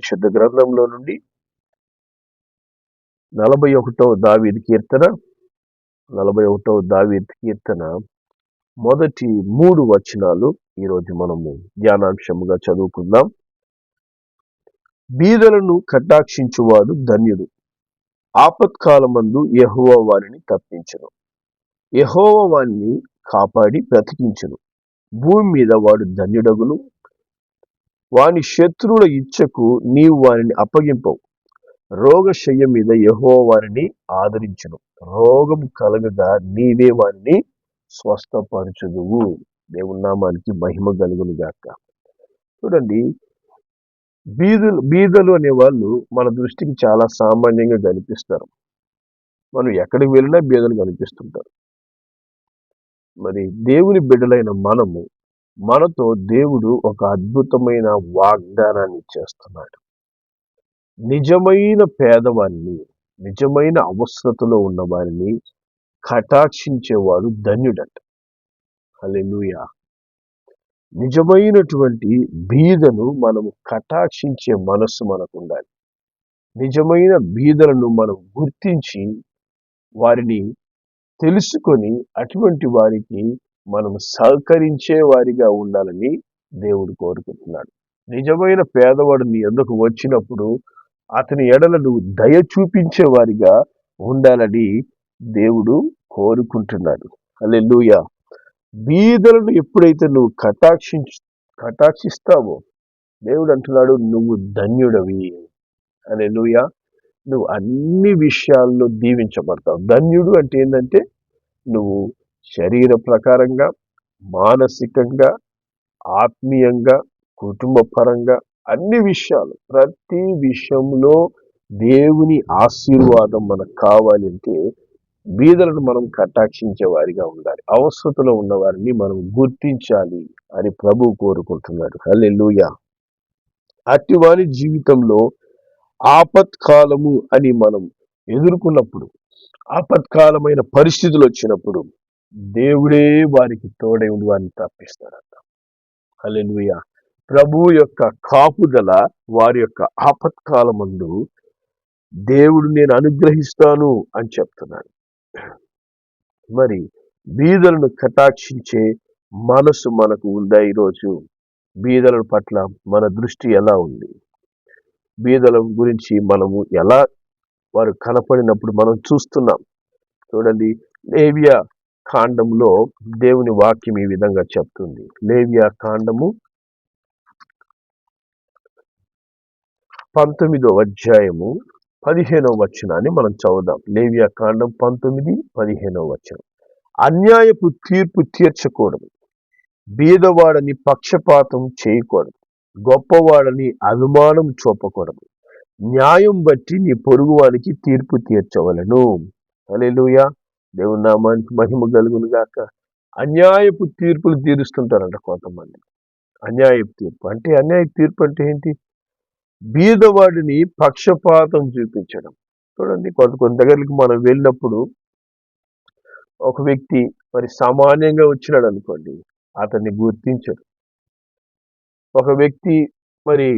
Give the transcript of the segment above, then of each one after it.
పరిశుద్ధ గ్రంథంలో నుండి నలభై ఒకటవ దావీద్ కీర్తన నలభై ఒకటవ దావీద్ కీర్తన మొదటి మూడు వచనాలు ఈరోజు మనము ధ్యానాంశముగా చదువుకుందాం. బీదలను కటాక్షించువాడు ధన్యుడు. ఆపత్కాలమందు యహోవా వారిని తప్పించును. యహోవా వారిని కాపాడి బ్రతికించను. భూమి మీద వాడు ధన్యుడగును. వాని శత్రువుల ఇచ్చకు నీవు వారిని అప్పగింపవు. రోగశయ్య మీద యహో వారిని ఆదరించును. రోగం కలగగా నీవే వారిని స్వస్థపరచుదువు. దేవునామానికి మహిమ కలుగును గాక. చూడండి బీదులు బీదలు అనే వాళ్ళు మన దృష్టికి చాలా సామాన్యంగా కనిపిస్తారు. మనం ఎక్కడికి వెళ్ళినా బీదలు కనిపిస్తుంటారు. మరి దేవుని బిడ్డలైన మనము మనతో దేవుడు ఒక అద్భుతమైన వాగ్దానాన్ని చేస్తున్నాడు. నిజమైన పేదవారిని నిజమైన అవసరతలో ఉన్న వారిని కటాక్షించేవాడు ధన్యుడట. అలెలుయా నిజమైనటువంటి బీదను మనము కటాక్షించే మనస్సు మనకు ఉండాలి నిజమైన బీదలను మనం గుర్తించి వారిని తెలుసుకొని అటువంటి వారికి మనం సహకరించే వారిగా ఉండాలని దేవుడు కోరుకుంటున్నాడు. నిజమైన పేదవాడు నీ ఎందుకు వచ్చినప్పుడు అతని ఎడల నువ్వు దయ చూపించే వారిగా ఉండాలని దేవుడు కోరుకుంటున్నాడు. అల్లెలుయ బీదలను ఎప్పుడైతే నువ్వు కటాక్షించు కటాక్షిస్తావో దేవుడు అంటున్నాడు నువ్వు ధన్యుడవి. అల్లెలుయ నువ్వు అన్ని విషయాల్లో దీవించబడతావు. ధన్యుడు అంటే ఏంటంటే నువ్వు శరీర ప్రకారంగా మానసికంగా ఆత్మీయంగా కుటుంబ పరంగా అన్ని విషయాలు ప్రతి విషయంలో దేవుని ఆశీర్వాదం మనకు కావాలి అంటే బీదలను మనం కటాక్షించే వారిగా ఉండాలి. అవసరతలో ఉన్న వారిని మనం గుర్తించాలి అని ప్రభు కోరుకుంటున్నాడు. హల్లెలూయా. అట్టి జీవితంలో ఆపత్కాలము అని మనం ఎదుర్కొన్నప్పుడు ఆపత్కాలమైన పరిస్థితులు వచ్చినప్పుడు దేవుడే వారికి తోడై ఉండి వారిని తప్పిస్తాడంట హల్లెలూయా. ప్రభు యొక్క కాపుదల వారి యొక్క ఆపత్కాలమందు దేవుడు నేను అనుగ్రహిస్తాను అని చెప్తున్నాడు. మరి బీదలను కటాక్షించే మనసు మనకు ఉందా ఈరోజు? బీదల పట్ల మన దృష్టి ఎలా ఉంది? బీదల గురించి మనము ఎలా వారు కనపడినప్పుడు మనం చూస్తున్నాం. చూడండి లేవియా కాండంలో దేవుని వాక్యం ఈ విధంగా చెప్తుంది. లేవియా కాండము పంతొమ్మిదో అధ్యాయము పదిహేనవ వచనాన్ని మనం చదువుదాం. లేవియా కాండం పంతొమ్మిది పదిహేనవ వచనం. అన్యాయపు తీర్పు తీర్చకూడదు. బీదవాడని పక్షపాతం చేయకూడదు. గొప్పవాడని అనుమానం చూపకూడదు. న్యాయం బట్టి నీ పొరుగువానికి తీర్పు తీర్చవలను. అలెలుయా దేవుని నామానికి మహిమ కలుగును గాక. అన్యాయపు తీర్పులు తీరుస్తుంటారంట కొంతమంది. అన్యాయపు తీర్పు. అంటే అన్యాయపు తీర్పు అంటే ఏంటి? బీదవాడిని పక్షపాతం చూపించడం. చూడండి కొంత కొంత దగ్గరికి మనం వెళ్ళినప్పుడు ఒక వ్యక్తి మరి సామాన్యంగా వచ్చినాడు అనుకోండి అతన్ని గుర్తించడు ఒక వ్యక్తి మరి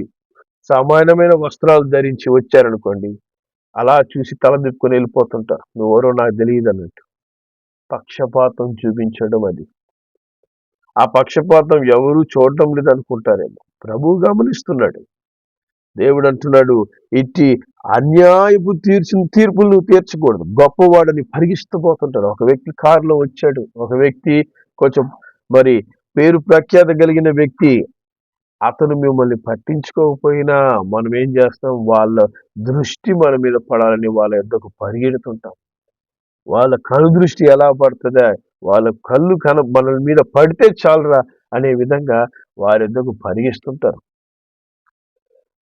సామాన్యమైన వస్త్రాలు ధరించి వచ్చారనుకోండి అలా చూసి తల దిప్పుకొని వెళ్ళిపోతుంటారు. నువ్వెవరో నాకు తెలియదు అన్నట్టు పక్షపాతం చూపించడం అది. ఆ పక్షపాతం ఎవరు చూడటం లేదనుకుంటారేమో. ప్రభు గమనిస్తున్నాడు. దేవుడు అంటున్నాడు ఇట్టి అన్యాయపు తీర్చిన తీర్పులు నువ్వు తీర్చకూడదు. గొప్పవాడని పరిగిస్తూ పోతుంటాడు. ఒక వ్యక్తి కారులో వచ్చాడు. ఒక వ్యక్తి కొంచెం మరి పేరు ప్రఖ్యాత కలిగిన వ్యక్తి అతను మిమ్మల్ని పట్టించుకోకపోయినా మనం ఏం చేస్తాం? వాళ్ళ దృష్టి మన మీద పడాలని వాళ్ళ యొద్దకు పరిగెడుతుంటాం. వాళ్ళ కను దృష్టి ఎలా పడుతుందా? వాళ్ళ కళ్ళు కన మన మీద పడితే చాలరా అనే విధంగా వారి యొద్దకు పరిగిస్తుంటారు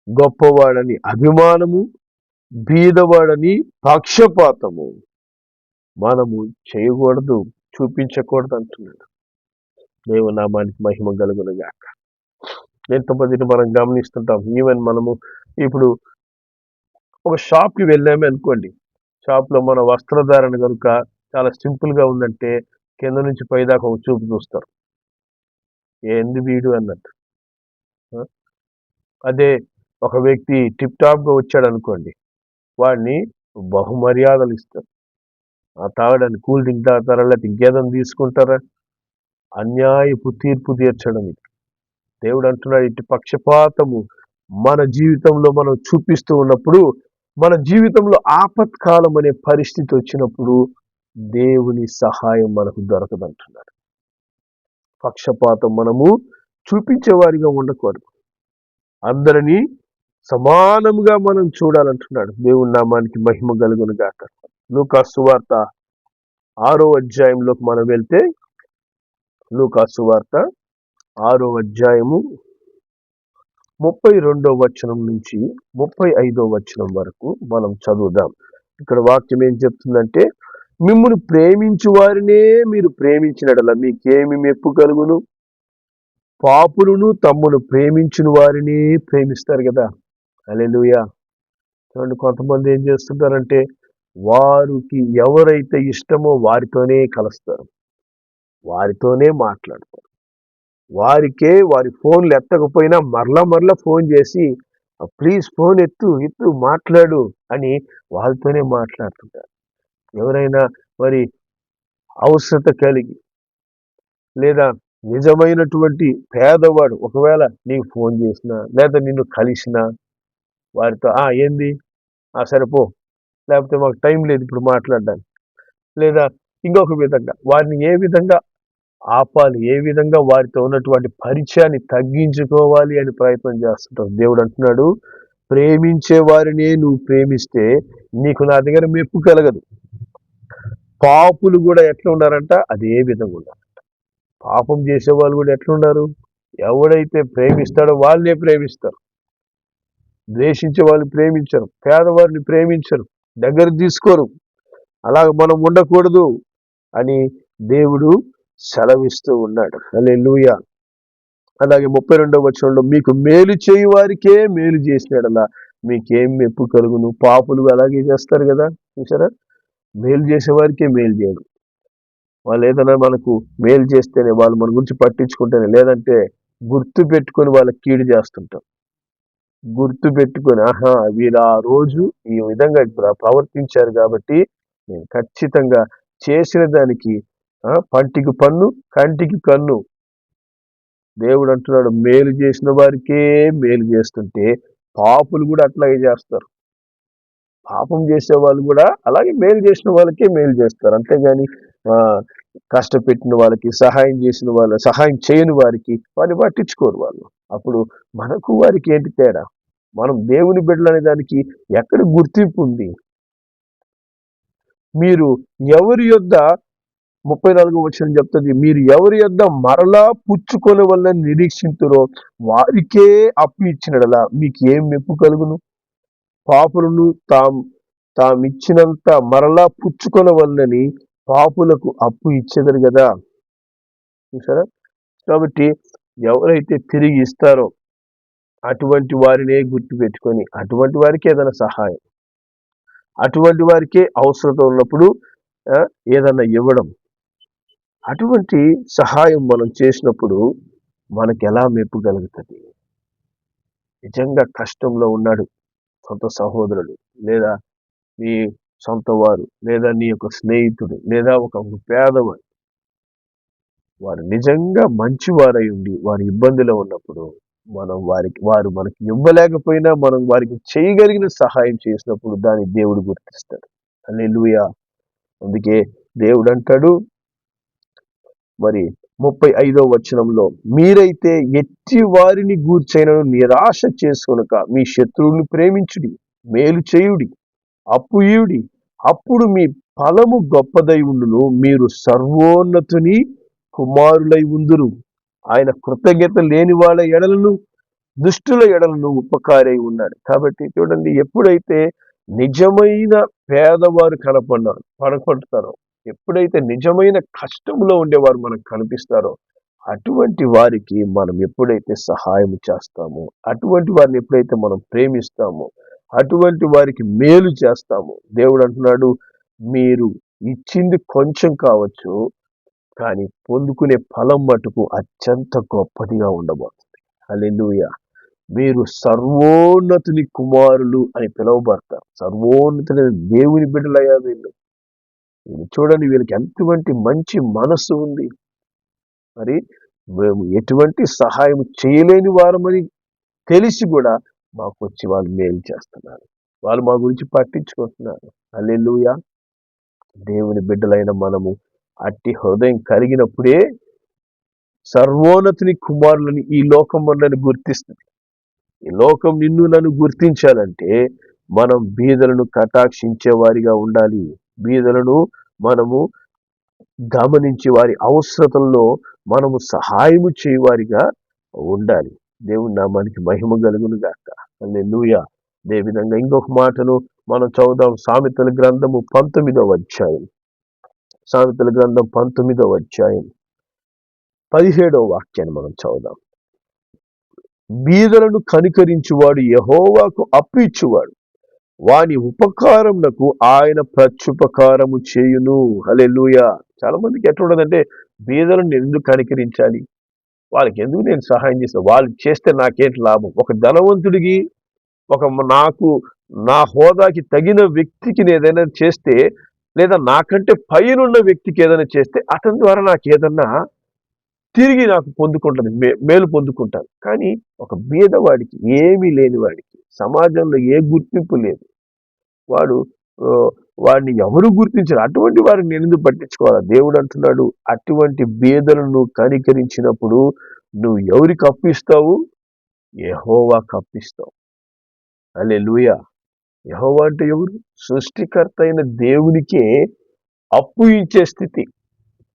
గొప్పవాడని అభిమానము బీదవాడని పక్షపాతము మనము చేయకూడదు చూపించకూడదు అంటున్నాడు. దేవునామానికి మహిమ కలుగునుగాక. ఎంతమందిని మనం గమనిస్తుంటాం. ఈవెన్ మనము ఇప్పుడు ఒక షాప్కి వెళ్ళామే అనుకోండి. షాప్లో మన వస్త్రధారణ కనుక చాలా సింపుల్గా ఉందంటే కింద నుంచి పైదాకా ఒక చూపు చూస్తారు. ఏంది వీడు అన్నట్టు. అదే ఒక వ్యక్తి టిప్ టాప్గా వచ్చాడు అనుకోండి. వాడిని బహుమర్యాదలు ఇస్తారు. ఆ తాగడానికి కూల్ డ్రింక్ తాగుతారా? లేకపోతే ఇంకేదైనా తీసుకుంటారా? అన్యాయపు తీర్పు తీర్చడం ఇది. దేవుడు అంటున్నాడు ఇటు పక్షపాతము మన జీవితంలో మనం చూపిస్తూ ఉన్నప్పుడు మన జీవితంలో ఆపత్కాలం అనే పరిస్థితి వచ్చినప్పుడు దేవుని సహాయం మనకు దొరకదంటున్నాడు. పక్షపాతం మనము చూపించేవారిగా ఉండకూడదు. అందరినీ సమానముగా మనం చూడాలంటున్నాడు. దేవుని నామానికి మహిమ కలుగును గాక. లూకా వార్త ఆరో అధ్యాయంలోకి మనం వెళ్తే లూకా వార్త ఆరో అధ్యాయము ముప్పై రెండో వచనం నుంచి ముప్పై ఐదో వచనం వరకు మనం చదువుదాం. ఇక్కడ వాక్యం ఏం చెప్తుందంటే మిమ్మల్ని ప్రేమించు వారినే మీరు ప్రేమించినడల మీకేమి మెప్పు కలుగును? పాపులను తమ్మును ప్రేమించిన వారిని ప్రేమిస్తారు కదా. అలెలుయా చూడండి కొంతమంది ఏం చేస్తుంటారంటే వారికి ఎవరైతే ఇష్టమో వారితోనే కలుస్తారు. వారితోనే మాట్లాడతారు. వారికే వారి ఫోన్లు ఎత్తకపోయినా మరలా మరలా ఫోన్ చేసి ప్లీజ్ ఫోన్ ఎత్తు ఎత్తు మాట్లాడు అని వాళ్ళతోనే మాట్లాడుతుంటారు. ఎవరైనా మరి అవసరత కలిగి లేదా నిజమైనటువంటి పేదవాడు ఒకవేళ నీకు ఫోన్ చేసినా లేదా నిన్ను కలిసినా వారితో ఆ ఏంది? ఆ సరిపో. లేకపోతే మాకు టైం లేదు ఇప్పుడు మాట్లాడడానికి. లేదా ఇంకొక విధంగా వారిని ఏ విధంగా ఆపాలి ఏ విధంగా వారితో ఉన్నటువంటి పరిచయాన్ని తగ్గించుకోవాలి అని ప్రయత్నం చేస్తుంటారు దేవుడు అంటున్నాడు ప్రేమించే వారిని నువ్వు ప్రేమిస్తే నీకు నా దగ్గర మెప్పు కలగదు. పాపులు కూడా ఎట్లా ఉన్నారంట? అదే విధంగా ఉన్నారంట పాపం చేసే వాళ్ళు కూడా ఎట్లున్నారు ఎవడైతే ప్రేమిస్తాడో వాళ్ళనే ప్రేమిస్తారు. ద్వేషించే వాళ్ళు ప్రేమించరు పేదవారిని ప్రేమించరు దగ్గర తీసుకోరు. అలాగ మనం ఉండకూడదు అని దేవుడు సెలవిస్తూ ఉన్నాడు. అలే అలాగే ముప్పై రెండవ వచనంలో మీకు మేలు చేయు వారికే మేలు చేసినాడలా. మీకేం మెప్పు కలుగును? పాపులు అలాగే చేస్తారు కదా. చూసారా మేలు చేసేవారికే మేలు చేయడు. వాళ్ళు ఏదైనా మనకు మేలు చేస్తేనే వాళ్ళు మన గురించి పట్టించుకుంటేనే లేదంటే గుర్తు పెట్టుకొని వాళ్ళకి కీడు చేస్తుంటాం. గుర్తు పెట్టుకొని ఆహా వీరు ఆ రోజు ఈ విధంగా ప్రవర్తించారు కాబట్టి నేను ఖచ్చితంగా చేసిన దానికి పంటికి పన్ను కంటికి కన్ను. దేవుడు అంటున్నాడు మేలు చేసిన వారికే మేలు చేస్తుంటే పాపులు కూడా అట్లాగే చేస్తారు. పాపం చేసే వాళ్ళు కూడా అలాగే మేలు చేసిన వాళ్ళకే మేలు చేస్తారు. అంతేగాని కష్టపెట్టిన వాళ్ళకి సహాయం చేసిన వాళ్ళ సహాయం చేయని వారికి వారిని పట్టించుకోరు వాళ్ళు. అప్పుడు మనకు వారికి ఏంటి తేడా? మనం దేవుని బిడ్డలు అనే దానికి ఎక్కడ గుర్తింపు ఉంది? మీరు ఎవరి యొద్ ముప్పై నాలుగు వచ్చిన చెప్తుంది మీరు ఎవరి యొద్ మరలా పుచ్చుకొని వల్ల నిరీక్షింతురో వారికే అప్పు ఇచ్చినడలా మీకు ఏం మెప్పు కలుగును? పాపులను తాము తామిచ్చినంత మరలా పుచ్చుకొని వల్లని పాపులకు అప్పు ఇచ్చేదరు కదా చూసారా కాబట్టి ఎవరైతే తిరిగి ఇస్తారో అటువంటి వారినే గుర్తుపెట్టుకొని అటువంటి వారికి ఏదైనా సహాయం అటువంటి వారికే అవసరత ఉన్నప్పుడు ఏదన్నా ఇవ్వడం అటువంటి సహాయం మనం చేసినప్పుడు మనకు ఎలా మెప్పగలుగుతుంది నిజంగా కష్టంలో ఉన్నాడు సొంత సహోదరుడు లేదా నీ సొంత వారు లేదా నీ యొక్క స్నేహితుడు లేదా ఒక పేదవాడు. వారు నిజంగా మంచివారై ఉండి వారి ఇబ్బందిలో ఉన్నప్పుడు మనం వారికి వారు మనకి ఇవ్వలేకపోయినా మనం వారికి చేయగలిగిన సహాయం చేసినప్పుడు దాన్ని దేవుడు గుర్తిస్తాడు. అని అందుకే దేవుడు అంటాడు మరి ముప్పై ఐదో వచనంలో మీరైతే ఎట్టి వారిని గూర్చైన నిరాశ చేసుకొనక మీ శత్రువుని ప్రేమించుడి మేలు చేయుడి అప్పుయుడి అప్పుడు మీ ఫలము గొప్పదై ఉండును మీరు సర్వోన్నతుని కుమారులై ఉందురు. ఆయన కృతజ్ఞత లేని వాళ్ళ ఎడలను దుష్టుల ఎడలను ఉపకారై ఉన్నాడు. కాబట్టి చూడండి ఎప్పుడైతే నిజమైన పేదవారు కనపడ్డారు కనపడతారో ఎప్పుడైతే నిజమైన కష్టంలో ఉండేవారు మనకు కనిపిస్తారో అటువంటి వారికి మనం ఎప్పుడైతే సహాయం చేస్తామో అటువంటి వారిని ఎప్పుడైతే మనం ప్రేమిస్తామో అటువంటి వారికి మేలు చేస్తాము దేవుడు అంటున్నాడు మీరు ఇచ్చింది కొంచెం కావచ్చు కానీ పొందుకునే ఫలం మటుకు అత్యంత గొప్పదిగా ఉండబోతుంది. అల్లెలుయ మీరు సర్వోన్నతుని కుమారులు అని పిలువబడతారు. సర్వోన్నతుని దేవుని బిడ్డలయ్యా వీళ్ళు. చూడండి వీళ్ళకి ఎంతవంటి మంచి మనస్సు ఉంది. మరి మేము ఎటువంటి సహాయం చేయలేని వారమని తెలిసి కూడా మాకు వచ్చి వాళ్ళు మేలు చేస్తున్నారు. వాళ్ళు మా గురించి పట్టించుకుంటున్నారు. అల్లెలుయా దేవుని బిడ్డలైన మనము అట్టి హృదయం కలిగినప్పుడే సర్వోన్నతిని కుమారులని ఈ లోకం మనల్ని గుర్తిస్తుంది. ఈ లోకం నిన్ను నన్ను గుర్తించాలంటే మనం బీదలను కటాక్షించే వారిగా ఉండాలి. బీదలను మనము గమనించి వారి అవసరతల్లో మనము సహాయము చేయవారిగా ఉండాలి. దేవుని నామానికి మహిమ కలుగును గాక. లూయ అదే విధంగా ఇంకొక మాటను మనం చదువుదాం. సామెతల గ్రంథము పంతొమ్మిదవ అధ్యాయం. సామెతల గ్రంథం పంతొమ్మిదవ అధ్యాయం. పదిహేడవ వాక్యాన్ని మనం చదువుదాం. బీదలను కనికరించువాడు యహోవాకు అప్పు ఇచ్చువాడు. వాని ఉపకారమునకు ఆయన ప్రత్యుపకారము చేయును. హలెలుయ చాలా మందికి ఎట్లుండదంటే బీదలను బీదలను ఎందుకు కనికరించాలి? వాళ్ళకి ఎందుకు నేను సహాయం చేస్తాను వాళ్ళు చేస్తే నాకేంటి లాభం? ఒక ధనవంతుడికి ఒక నాకు నా హోదాకి తగిన వ్యక్తికి ఏదైనా చేస్తే లేదా నాకంటే పైనున్న వ్యక్తికి ఏదైనా చేస్తే అతని ద్వారా నాకు ఏదన్నా తిరిగి నాకు పొందుకుంటుంది మే మేలు పొందుకుంటాను. కానీ ఒక బీదవాడికి ఏమీ లేని వాడికి సమాజంలో ఏ గుర్తింపు లేదు. వాడు వాడిని ఎవరు గుర్తించరు. అటువంటి వారిని నేను ఎందుకు పట్టించుకోవాలా? దేవుడు అంటున్నాడు అటువంటి బీదలను కనికరించినప్పుడు నువ్వు ఎవరికి అప్పిస్తావు యహోవా కప్పిస్తావు అలే లూయ యహోవా అంటే ఎవరు? సృష్టికర్త అయిన దేవునికే అప్పు ఇచ్చే స్థితి.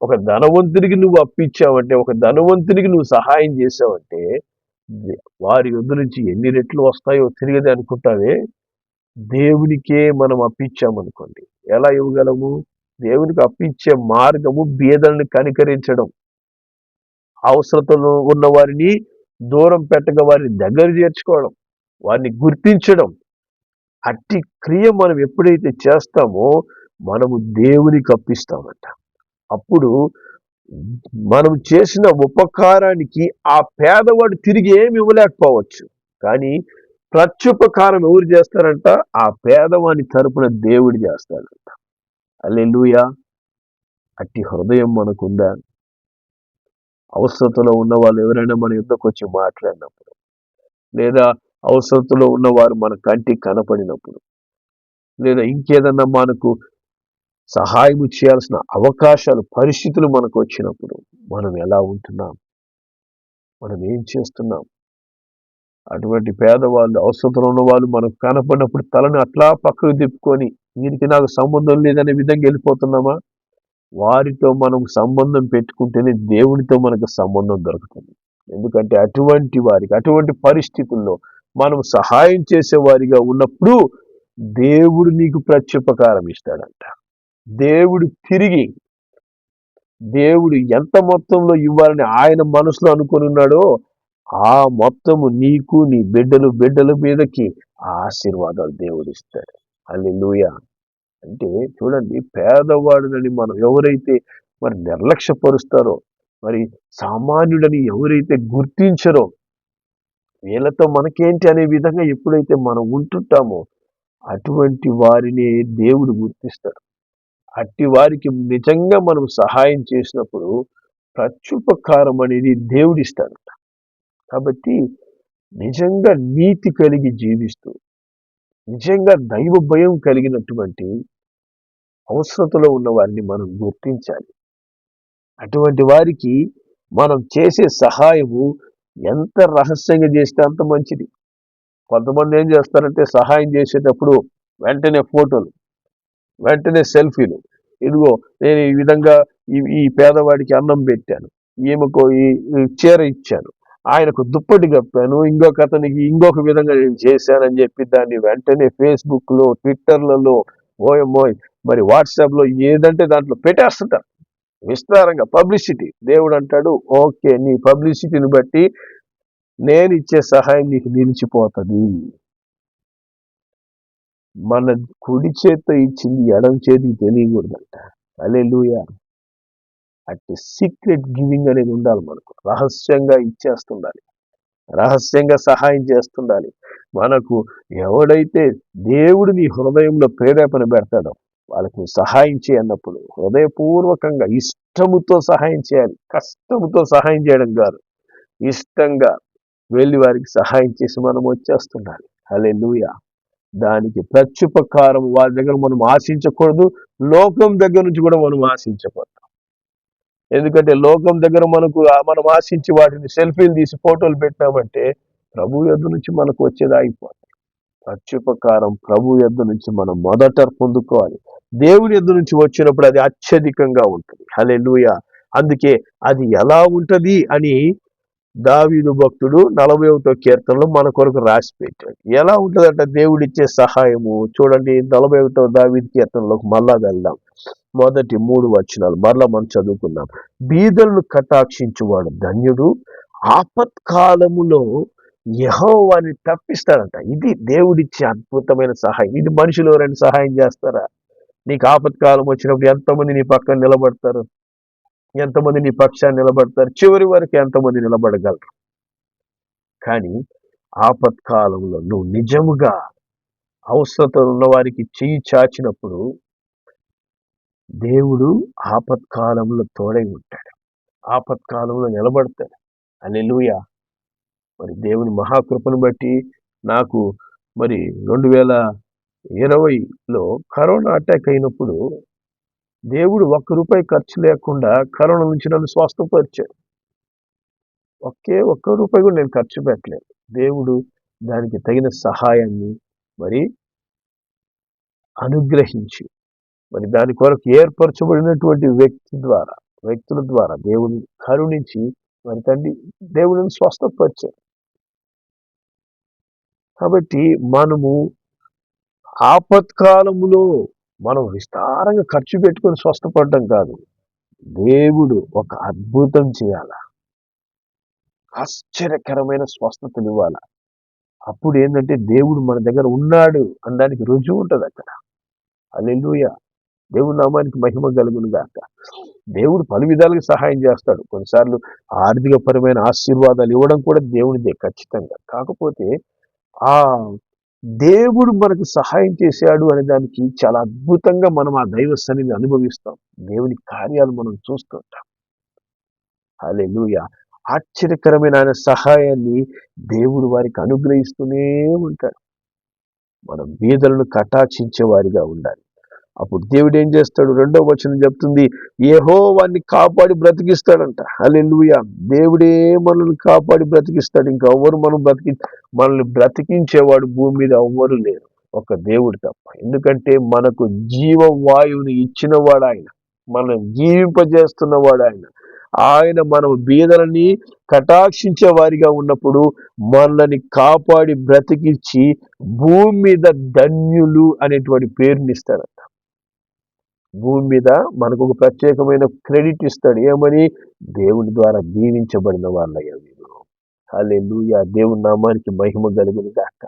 ఒక ధనవంతునికి నువ్వు అప్పిచ్చావంటే ఒక ధనవంతునికి నువ్వు సహాయం చేసావంటే వారి యొద్ నుంచి ఎన్ని రెట్లు వస్తాయో తిరిగదే అనుకుంటావే. దేవునికే మనం అప్పించామనుకోండి ఎలా ఇవ్వగలము? దేవునికి అప్పించే మార్గము బీదల్ని కనికరించడం. అవసరతలు ఉన్న వారిని దూరం పెట్టగా వారిని దగ్గర చేర్చుకోవడం. వారిని గుర్తించడం. అట్టి క్రియ మనం ఎప్పుడైతే చేస్తామో మనము దేవునికి అప్పిస్తామంట. అప్పుడు మనం చేసిన ఉపకారానికి ఆ పేదవాడు తిరిగి ఏమి ఇవ్వలేకపోవచ్చు. కానీ ప్రత్యుపకారం ఎవరు చేస్తారంట? ఆ పేదవాని తరపున దేవుడు చేస్తాడంట. అల్లెలుయా అట్టి హృదయం మనకుందా? అవసరతలో ఉన్న వాళ్ళు ఎవరైనా మన యుద్ధకు వచ్చి మాట్లాడినప్పుడు? లేదా అవసరతలో ఉన్నవారు మన కంటికి కనపడినప్పుడు? లేదా ఇంకేదన్నా మనకు సహాయం చేయాల్సిన అవకాశాలు పరిస్థితులు మనకు వచ్చినప్పుడు మనం ఎలా ఉంటున్నాం? మనం ఏం చేస్తున్నాం? అటువంటి పేదవాళ్ళు అవసరంలో ఉన్న వాళ్ళు మనకు కనపడినప్పుడు తలను అట్లా పక్కకు తిప్పుకొని వీరికి నాకు సంబంధం లేదనే విధంగా వెళ్ళిపోతున్నామా? వారితో మనం సంబంధం పెట్టుకుంటేనే దేవునితో మనకు సంబంధం దొరుకుతుంది. ఎందుకంటే అటువంటి వారికి అటువంటి పరిస్థితుల్లో మనం సహాయం చేసేవారిగా ఉన్నప్పుడు దేవుడు నీకు ప్రత్యుపకారం ఇస్తాడంట. దేవుడు తిరిగి దేవుడు ఎంత మొత్తంలో ఇవ్వాలని ఆయన మనసులో అనుకుని ఉన్నాడో ఆ మొత్తము నీకు నీ బిడ్డలు బిడ్డల మీదకి ఆశీర్వాదాలు దేవుడు ఇస్తాడు. అల్లి అంటే చూడండి పేదవాడునని మనం ఎవరైతే మరి నిర్లక్ష్యపరుస్తారో మరి సామాన్యుడని ఎవరైతే గుర్తించరో వీళ్ళతో మనకేంటి అనే విధంగా ఎప్పుడైతే మనం ఉంటుంటామో అటువంటి వారిని దేవుడు గుర్తిస్తాడు. అట్టి వారికి నిజంగా మనం సహాయం చేసినప్పుడు ప్రత్యుపకారం అనేది దేవుడిస్తాడు. కాబట్టి నిజంగా నీతి కలిగి జీవిస్తూ నిజంగా దైవ భయం కలిగినటువంటి అవసరతలో ఉన్న వారిని మనం గుర్తించాలి. అటువంటి వారికి మనం చేసే సహాయము ఎంత రహస్యంగా చేస్తే అంత మంచిది. కొంతమంది ఏం చేస్తారంటే సహాయం చేసేటప్పుడు వెంటనే ఫోటోలు వెంటనే సెల్ఫీలు. ఇదిగో నేను ఈ విధంగా ఈ పేదవాడికి అన్నం పెట్టాను ఈమెకు ఈ చీర ఇచ్చాను ఆయనకు దుప్పటి కప్పాను ఇంకొక అతనికి ఇంకొక విధంగా నేను చేశానని చెప్పి దాన్ని వెంటనే ఫేస్బుక్లో ట్విట్టర్లలో ఓయమ్మోయ్ మరి వాట్సాప్లో ఏదంటే దాంట్లో పెట్టేస్తుంటారు. విస్తారంగా పబ్లిసిటీ. దేవుడు అంటాడు ఓకే నీ పబ్లిసిటీని బట్టి నేను ఇచ్చే సహాయం నీకు నిలిచిపోతుంది. మన కుడి చేత్తో ఇచ్చింది ఎడం చేతికి తెలియకూడదంట. అలే అట్టి సీక్రెట్ గివింగ్ అనేది ఉండాలి మనకు. రహస్యంగా ఇచ్చేస్తుండాలి. రహస్యంగా సహాయం చేస్తుండాలి. మనకు ఎవడైతే దేవుడు నీ హృదయంలో ప్రేరేపణ పెడతాడో వాళ్ళకి సహాయం చేయన్నప్పుడు హృదయపూర్వకంగా ఇష్టముతో సహాయం చేయాలి. కష్టముతో సహాయం చేయడం కాదు. ఇష్టంగా వెళ్ళి వారికి సహాయం చేసి మనం వచ్చేస్తుండాలి. అలే దానికి ప్రత్యుపకారం వారి దగ్గర మనం ఆశించకూడదు. లోకం దగ్గర నుంచి కూడా మనం ఆశించకూడదు. ఎందుకంటే లోకం దగ్గర మనకు మనం ఆశించి వాటిని సెల్ఫీలు తీసి ఫోటోలు పెట్టినామంటే ప్రభు యొద్ నుంచి మనకు వచ్చేది ఆగిపోతుంది ప్రత్యుపకారం ప్రభు యొద్ నుంచి మనం మొదట పొందుకోవాలి. దేవుని యొద్ నుంచి వచ్చినప్పుడు అది అత్యధికంగా ఉంటుంది. హలే అందుకే అది ఎలా ఉంటది అని దావీదు భక్తుడు నలభై ఒకటో కీర్తనలో మన కొరకు రాసి పెట్టాడు. ఎలా ఉంటుందంట దేవుడిచ్చే సహాయము చూడండి నలభై ఒకటో దావీదు కీర్తనలోకి మళ్ళా వెళ్దాం. మొదటి మూడు వచనాలు. మరలా మనం చదువుకున్నాం బీదలను కటాక్షించువాడు ధన్యుడు. ఆపత్కాలములో యహోవాని తప్పిస్తాడంట. ఇది దేవుడిచ్చే అద్భుతమైన సహాయం. ఇది మనుషులు ఎవరైనా సహాయం చేస్తారా? నీకు ఆపత్కాలం వచ్చినప్పుడు ఎంతమంది నీ పక్కన నిలబడతారు? ఎంతమంది నీ పక్షాన్ని నిలబడతారు? చివరి వరకు ఎంతమంది నిలబడగలరు? కానీ ఆపత్కాలంలో నువ్వు నిజముగా అవసరత ఉన్న వారికి చెయ్యి చాచినప్పుడు దేవుడు ఆపత్కాలంలో తోడై ఉంటాడు. ఆపత్కాలంలో నిలబడతాడు. లూయ మరి దేవుని మహాకృపను బట్టి నాకు మరి రెండు వేల ఇరవైలో కరోనా అటాక్ అయినప్పుడు దేవుడు ఒక్క రూపాయి ఖర్చు లేకుండా కరోనా నుంచి నన్ను స్వస్థపరిచాడు. ఒకే ఒక్క రూపాయి కూడా నేను ఖర్చు పెట్టలేదు. దేవుడు దానికి తగిన సహాయాన్ని మరి అనుగ్రహించి. మరి దాని కొరకు ఏర్పరచబడినటువంటి వ్యక్తి ద్వారా వ్యక్తుల ద్వారా దేవుని కరుణించి మరి తండ్రి దేవుడిని స్వస్థపరిచారు. కాబట్టి మనము ఆపత్కాలములో మనం విస్తారంగా ఖర్చు పెట్టుకొని స్వస్థపడడం కాదు. దేవుడు ఒక అద్భుతం చేయాల? ఆశ్చర్యకరమైన స్వస్థతలు ఇవ్వాల? అప్పుడు ఏంటంటే దేవుడు మన దగ్గర ఉన్నాడు అనడానికి రుజువు ఉంటుంది అక్కడ అల్లెలుయ దేవుడి నామానికి మహిమ కలుగును గాక. దేవుడు పలు విధాలుగా సహాయం చేస్తాడు. కొన్నిసార్లు ఆర్థిక పరమైన ఆశీర్వాదాలు ఇవ్వడం కూడా దేవునిదే ఖచ్చితంగా. కాకపోతే ఆ దేవుడు మనకు సహాయం చేశాడు అనే దానికి చాలా అద్భుతంగా మనం ఆ దైవ సన్నిధిని అనుభవిస్తాం. దేవుని కార్యాలు మనం చూస్తుంటాం అలే ఆశ్చర్యకరమైన ఆయన సహాయాన్ని దేవుడు వారికి అనుగ్రహిస్తూనే ఉంటాడు. మనం బీదలను కటాక్షించే వారిగా ఉండాలి. అప్పుడు దేవుడు ఏం చేస్తాడు? రెండో వచనం చెప్తుంది ఏహో వాడిని కాపాడి బ్రతికిస్తాడంట. అల్లెలుయ దేవుడే మనల్ని కాపాడి బ్రతికిస్తాడు. ఇంకా ఎవ్వరు మనం బ్రతికి మనల్ని బ్రతికించేవాడు భూమి మీద ఎవ్వరు లేరు. ఒక దేవుడు తప్ప. ఎందుకంటే మనకు జీవవాయువుని ఇచ్చినవాడు ఆయన. మనం జీవింపజేస్తున్నవాడు ఆయన. ఆయన మనం బీదలని కటాక్షించే వారిగా ఉన్నప్పుడు మనల్ని కాపాడి బ్రతికించి భూమి మీద ధన్యులు అనేటువంటి పేరునిస్తాడంట. భూమి మీద మనకు ఒక ప్రత్యేకమైన క్రెడిట్ ఇస్తాడు. ఏమని? దేవుని ద్వారా దీవించబడిన వాళ్ళయ్యా మీరు. లూయా దేవుని నామానికి మహిమ కలుగును కాక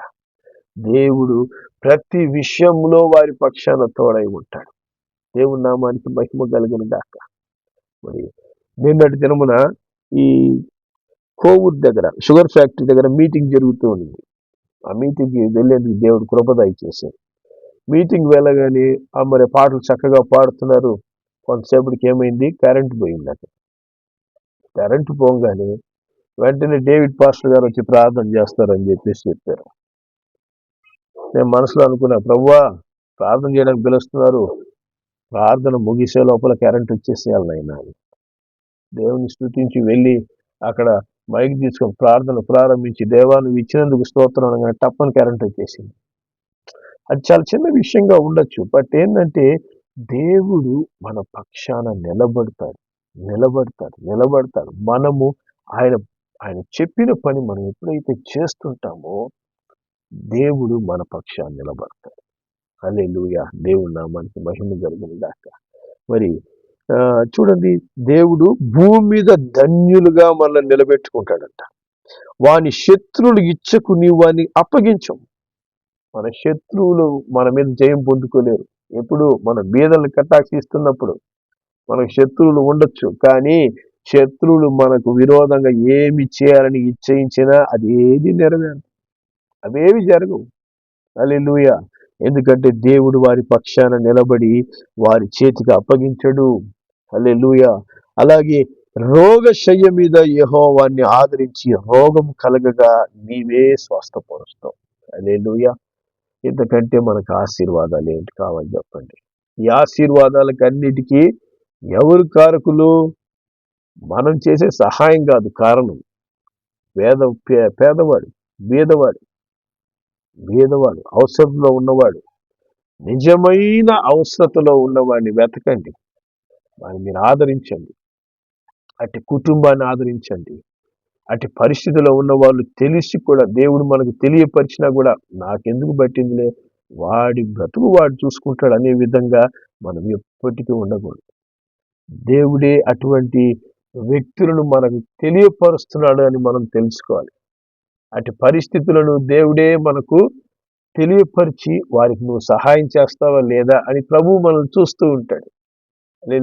దేవుడు ప్రతి విషయంలో వారి పక్షాన తోడై ఉంటాడు. దేవుని నామానికి మహిమ కలుగును కాక మరి నిన్నటి దినమున ఈ కోవూర్ దగ్గర షుగర్ ఫ్యాక్టరీ దగ్గర మీటింగ్ జరుగుతూ ఉంది. ఆ మీటింగ్కి వెళ్ళేందుకు దేవుడు కృపదాయి చేశారు మీటింగ్ వెళ్ళగానే మరి పాటలు చక్కగా పాడుతున్నారు. కొంతసేపటికి ఏమైంది? కరెంట్ పోయింది అక్కడ కరెంటు పోగానే వెంటనే డేవిడ్ పాస్టర్ గారు వచ్చి ప్రార్థన చేస్తారని చెప్పేసి చెప్పారు. నేను మనసులో అనుకున్నా ప్రవ్వా ప్రార్థన చేయడానికి పిలుస్తున్నారు. ప్రార్థన ముగిసే లోపల కరెంట్ వచ్చేసేయాలి నాయన. దేవుని స్థుతించి వెళ్ళి అక్కడ మైక్ తీసుకొని ప్రార్థన ప్రారంభించి దేవాన్ని ఇచ్చినందుకు స్తోత్రం అనగానే టప్పని కరెంట్ వచ్చేసింది. అది చాలా చిన్న విషయంగా ఉండొచ్చు. బట్ ఏంటంటే దేవుడు మన పక్షాన నిలబడతాడు. నిలబడతాడు. నిలబడతాడు. మనము ఆయన ఆయన చెప్పిన పని మనం ఎప్పుడైతే చేస్తుంటామో దేవుడు మన పక్షాన్ని నిలబడతాడు. అలే లూయ దేవుడు నామానికి మహిమ జరిగిన దాకా మరి చూడండి. దేవుడు భూమి మీద ధన్యులుగా మనల్ని నిలబెట్టుకుంటాడంట. వాని శత్రువులు ఇచ్చకు నీవు వాని అప్పగించము. మన శత్రువులు మన మీద జయం పొందుకోలేరు. ఎప్పుడు మన బీదలను కటాక్షిస్తున్నప్పుడు మనకు శత్రువులు ఉండొచ్చు. కానీ శత్రువులు మనకు విరోధంగా ఏమి చేయాలని ఇచ్చయించినా అది ఏది నెరవేరు అవేవి జరగవు. అలెలుయ ఎందుకంటే దేవుడు వారి పక్షాన నిలబడి వారి చేతికి అప్పగించడు. అలెలుయ అలాగే రోగశయ్య మీద యహోవాన్ని ఆదరించి రోగం కలగగా నీవే స్వస్థపరుస్తావు. అలెలుయ ఇంతకంటే మనకు ఆశీర్వాదాలు ఏంటి కావాలి చెప్పండి. ఈ ఆశీర్వాదాలకు అన్నిటికీ ఎవరు కారకులు? మనం చేసే సహాయం కాదు కారణం. పేద పేదవాడు బీదవాడు బీదవాడు అవసరంలో ఉన్నవాడు నిజమైన అవసరతలో ఉన్నవాడిని వెతకండి. వాడిని మీరు ఆదరించండి. అట్టి కుటుంబాన్ని ఆదరించండి. అటు పరిస్థితిలో ఉన్న వాళ్ళు తెలిసి కూడా దేవుడు మనకు తెలియపరిచినా కూడా నాకెందుకు పట్టిందిలే? వాడి బ్రతుకు వాడు చూసుకుంటాడు అనే విధంగా మనం ఎప్పటికీ ఉండకూడదు. దేవుడే అటువంటి వ్యక్తులను మనకు తెలియపరుస్తున్నాడు అని మనం తెలుసుకోవాలి. అటు పరిస్థితులను దేవుడే మనకు తెలియపరిచి వారికి నువ్వు సహాయం చేస్తావా లేదా అని ప్రభువు మనల్ని చూస్తూ ఉంటాడు. అనే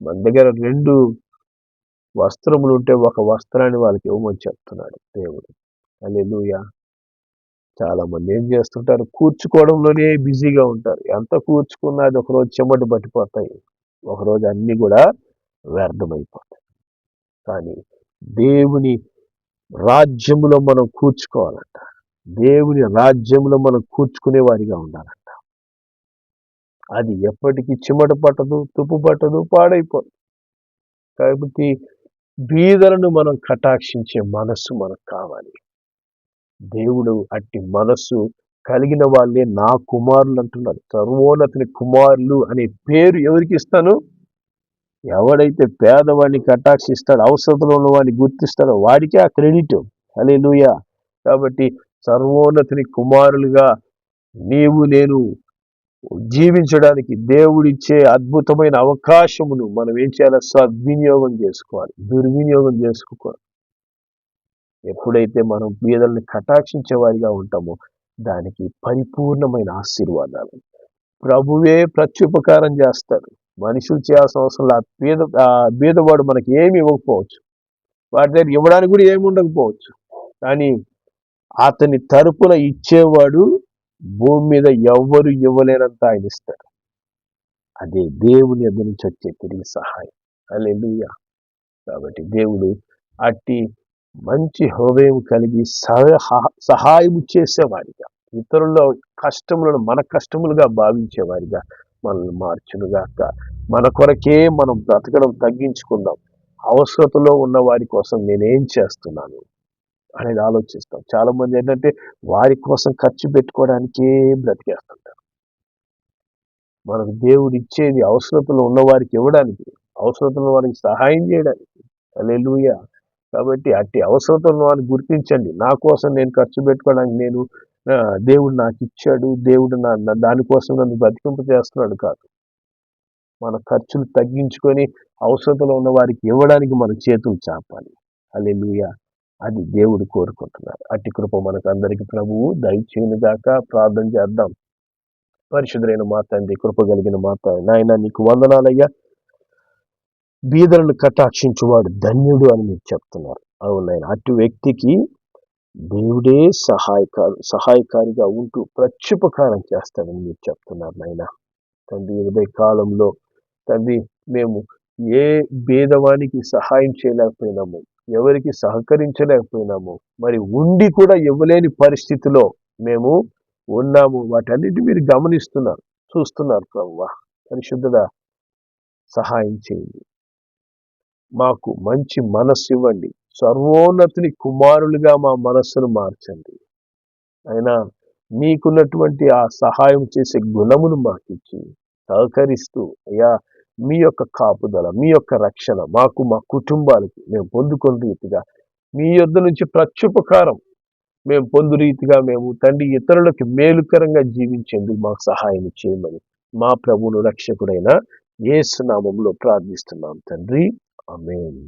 మన దగ్గర రెండు వస్త్రములు ఉంటే ఒక వస్త్రాన్ని వాళ్ళకి ఇవ్వమని చెప్తున్నాడు దేవుడు. అల్లెలుయ చాలా మంది ఏం చేస్తుంటారు? కూర్చుకోవడంలోనే బిజీగా ఉంటారు. ఎంత కూర్చుకున్నా అది ఒకరోజు చెమట పట్టిపోతాయి. ఒకరోజు అన్నీ కూడా వ్యర్థమైపోతాయి. కానీ దేవుని రాజ్యములో మనం కూర్చుకోవాలంట. దేవుని రాజ్యంలో మనం కూర్చుకునే వారిగా ఉండాలంట. అది ఎప్పటికీ చిమట పట్టదు తుప్పు పట్టదు పాడైపోదు. కాబట్టి బీదలను మనం కటాక్షించే మనస్సు మనకు కావాలి. దేవుడు అట్టి మనస్సు కలిగిన వాళ్ళే నా కుమారులు అంటున్నారు సర్వోన్నతిని కుమారులు అనే పేరు ఎవరికి ఇస్తాను? ఎవడైతే పేదవాడిని కటాక్షిస్తాడో అవసరంలో ఉన్నవాడిని గుర్తిస్తాడో వాడికే ఆ క్రెడిట్. అలే కాబట్టి సర్వోన్నతిని కుమారులుగా నీవు నేను జీవించడానికి దేవుడిచ్చే అద్భుతమైన అవకాశమును మనం ఏం చేయాలి? సద్వినియోగం చేసుకోవాలి. దుర్వినియోగం చేసుకోకూడదు ఎప్పుడైతే మనం బీదల్ని కటాక్షించే వారిగా ఉంటామో దానికి పరిపూర్ణమైన ఆశీర్వాదాలు. ప్రభువే ప్రత్యుపకారం చేస్తాడు. మనుషులు చేయాల్సిన అవసరం పేద బీద బీదవాడు మనకి ఏమి ఇవ్వకపోవచ్చు. వాటి దగ్గర ఇవ్వడానికి కూడా ఏమి ఉండకపోవచ్చు. కానీ అతని తరపున ఇచ్చేవాడు భూమి మీద ఎవ్వరు ఇవ్వలేనంత ఆయన ఇస్తాడు. అదే దేవుని ఎదురు నుంచి వచ్చే తిరిగి సహాయం. అలెలుయ కాబట్టి దేవుడు అట్టి మంచి హృదయం కలిగి సహాయం చేసేవాడిగా ఇతరుల కష్టములను మన కష్టములుగా భావించేవారిగా మనల్ని మార్చునుగాక. మన కొరకే మనం బ్రతకడం తగ్గించుకుందాం. అవసరతలో ఉన్న వారి కోసం నేనేం చేస్తున్నాను? అనేది ఆలోచిస్తాం. చాలా మంది ఏంటంటే వారి కోసం ఖర్చు పెట్టుకోవడానికే బ్రతికేస్తుంటారు. మనకు దేవుడు ఇచ్చేది అవసరతలు ఉన్న వారికి ఇవ్వడానికి అవసరతలు వారికి సహాయం చేయడానికి. అలెలుయ కాబట్టి అట్టి అవసరతలను వారిని గుర్తించండి. నా కోసం నేను ఖర్చు పెట్టుకోవడానికి నేను దేవుడు నాకు ఇచ్చాడు దేవుడు నా దానికోసం నన్ను బతికింప చేస్తున్నాడు కాదు. మన ఖర్చులు తగ్గించుకొని అవసరతలో ఉన్న వారికి ఇవ్వడానికి మన చేతులు చాపాలి. అలెలుయా అది దేవుడు కోరుకుంటున్నారు అట్టి కృప మనకు అందరికీ ప్రభువు గాక. ప్రార్థన చేద్దాం. పరిశుద్ధులైన మా తండ్రి కృప కలిగిన మాత నాయన నీకు వందనాలయ్యా. బీదలను కటాక్షించువాడు ధన్యుడు అని మీరు చెప్తున్నారు. అవునాయన అటు వ్యక్తికి దేవుడే సహాయక సహాయకారిగా ఉంటూ ప్రత్యుపకారం చేస్తాడని మీరు చెప్తున్నారు నాయన. తండ్రి ఉదయ కాలంలో తండ్రి మేము ఏ భేదవానికి సహాయం చేయలేకపోయినాము ఎవరికి సహకరించలేకపోయినాము మరి ఉండి కూడా ఇవ్వలేని పరిస్థితిలో మేము ఉన్నాము. వాటన్నిటి మీరు గమనిస్తున్నారు చూస్తున్నారు ప్రభు పరిశుద్ధుగా సహాయం చేయండి. మాకు మంచి మనస్సు ఇవ్వండి. సర్వోన్నతిని కుమారులుగా మా మనస్సును మార్చండి. అయినా మీకున్నటువంటి ఆ సహాయం చేసే గుణమును మాకిచ్చి సహకరిస్తూ అయ్యా మీ యొక్క కాపుదల మీ యొక్క రక్షణ మాకు మా కుటుంబాలకి మేము పొందుకున్న రీతిగా మీ యొద్ నుంచి ప్రత్యుపకారం మేము పొందు రీతిగా మేము తండ్రి ఇతరులకు మేలుకరంగా జీవించేందుకు మాకు సహాయం చేయమని మా ప్రభువును రక్షకుడైన ఏసునామంలో ప్రార్థిస్తున్నాం తండ్రి. అమేన్